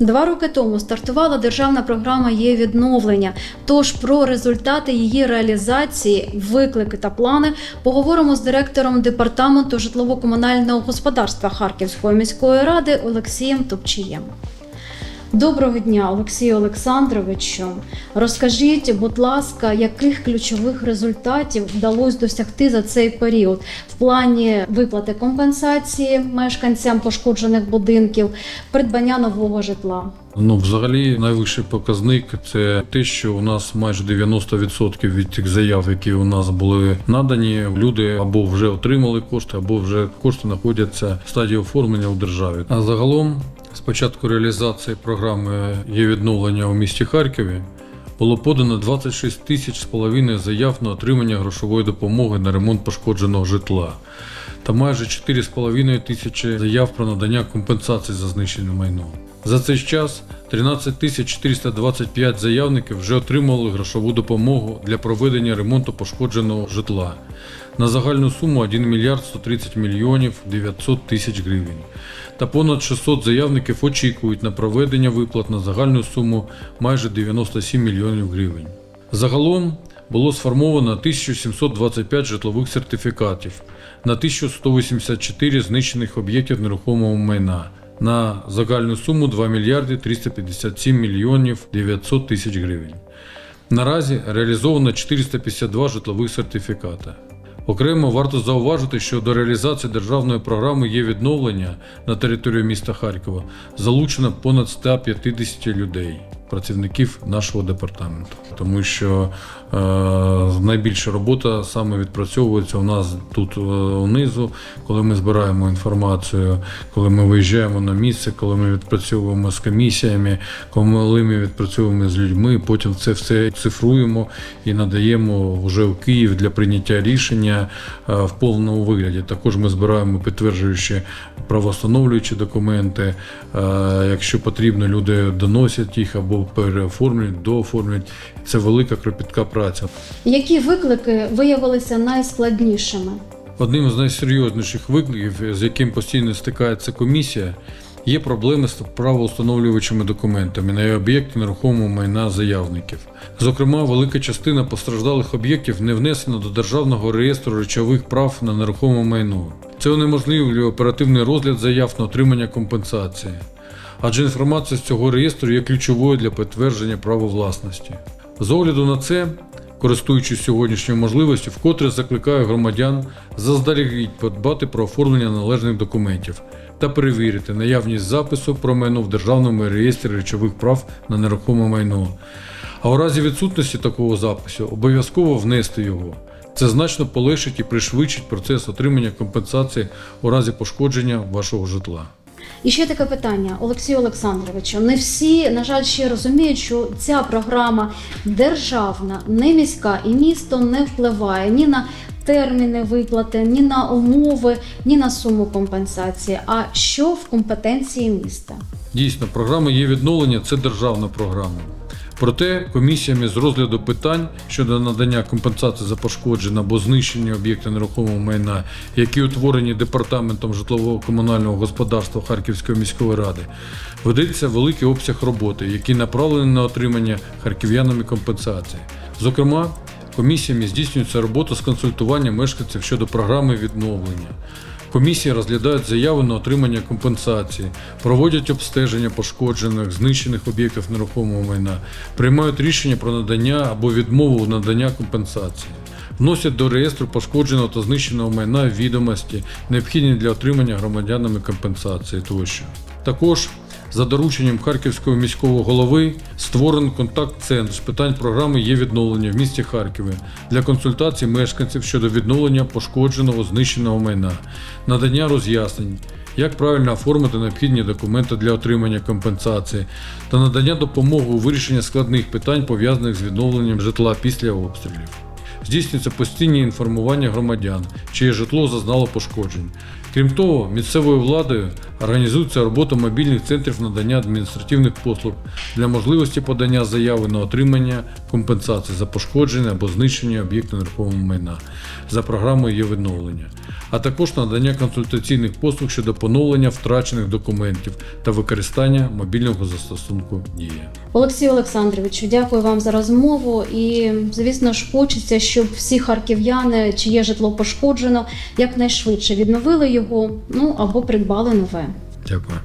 Два роки тому стартувала державна програма є відновлення. Тож про результати її реалізації, виклики та плани поговоримо з директором департаменту житлово-комунального господарства Харківської міської ради Олексієм Топчієм. Доброго дня, Олексію Олександровичу. Розкажіть, будь ласка, яких ключових результатів вдалося досягти за цей період в плані виплати компенсації мешканцям пошкоджених будинків, придбання нового житла? Ну, взагалі, найвищий показник це те, що у нас майже 90% від тих заяв, які у нас були надані, люди або вже отримали кошти, або вже кошти знаходяться в стадії оформлення у державі. А загалом, з початку реалізації програми є відновлення у місті Харкові. Було подано 26 тисяч з половиною заяв на отримання грошової допомоги на ремонт пошкодженого житла та майже 4,5 тисячі заяв про надання компенсацій за знищене майно. За цей час 13 тисяч 425 заявників вже отримали грошову допомогу для проведення ремонту пошкодженого житла на загальну суму 1 мільярд 130 мільйонів 900 тисяч гривень. Та понад 600 заявників очікують на проведення виплат на загальну суму майже 97 мільйонів гривень. Загалом було сформовано 1725 житлових сертифікатів на 1184 знищених об'єктів нерухомого майна на загальну суму 2 мільярди 357 мільйонів 900 тисяч гривень. Наразі реалізовано 452 житлових сертифіката. Окремо варто зауважити, що до реалізації державної програми є відновлення на території міста Харкова залучено понад 150 людей, працівників нашого департаменту, тому що е, найбільша робота саме відпрацьовується у нас тут е, унизу, коли ми збираємо інформацію, коли ми виїжджаємо на місце, коли ми відпрацьовуємо з комісіями, коли ми відпрацьовуємо з людьми, потім це все цифруємо і надаємо вже в Київ для прийняття рішення е, в повному вигляді. Також ми збираємо підтверджуючі правостановлюючі документи. Е, Якщо потрібно, люди доносять їх або переоформлюють, дооформлюють. Це велика кропітка праця. Які виклики виявилися найскладнішими? Одним з найсерйозніших викликів, з яким постійно стикається комісія, є проблеми з правоустановлювачими документами на об'єкти нерухомого майна заявників. Зокрема, велика частина постраждалих об'єктів не внесена до Державного реєстру речових прав на нерухоме майно. Це унеможливлює оперативний розгляд заяв на отримання компенсації. Адже інформація з цього реєстру є ключовою для підтвердження права власності. З огляду на це Користуючись сьогоднішньою можливістю, вкотре закликаю громадян заздалегідь подбати про оформлення належних документів та перевірити наявність запису про майно в Державному реєстрі речових прав на нерухоме майно. А у разі відсутності такого запису обов'язково внести його. Це значно полегшить і пришвидшить процес отримання компенсації у разі пошкодження вашого житла. І ще таке питання, Олексію Олександровичу. Не всі, на жаль, ще розуміють, що ця програма державна, не міська, і місто не впливає ні на терміни виплати, ні на умови, ні на суму компенсації. А що в компетенції міста? Дійсно, програма є відновлення це державна програма. Проте комісіями з розгляду питань щодо надання компенсації за пошкодження або знищення об'єкта нерухомого майна, які утворені департаментом житлово-комунального господарства Харківської міської ради, ведеться великий обсяг роботи, який направлений на отримання харків'янами компенсації. Зокрема, комісіями здійснюється робота з консультування мешканців щодо програми відновлення. Комісії розглядають заяви на отримання компенсації, проводять обстеження пошкоджених, знищених об'єктів нерухомого майна, приймають рішення про надання або відмову надання компенсації, вносять до реєстру пошкодженого та знищеного майна відомості, необхідні для отримання громадянами компенсації тощо. Також за дорученням Харківського міського голови створений контакт-центр з питань програми є відновлення в місті Харкові для консультацій мешканців щодо відновлення пошкодженого знищеного майна, надання роз'яснень, як правильно оформити необхідні документи для отримання компенсації та надання допомоги у вирішенні складних питань пов'язаних з відновленням житла після обстрілів. Здійснюється постійне інформування громадян, чиє житло зазнало пошкоджень. Крім того, місцевою владою організується робота мобільних центрів надання адміністративних послуг для можливості подання заяви на отримання компенсації за пошкодження або знищення об'єкту нерухомого майна за програмою є відновлення, а також надання консультаційних послуг щодо поновлення втрачених документів та використання мобільного застосунку Дія. Олексію Олександровичу, дякую вам за розмову. І звісно ж, хочеться, щоб всі харків'яни, чиє житло пошкоджено, якнайшвидше відновили його, ну або придбали нове. Дякую.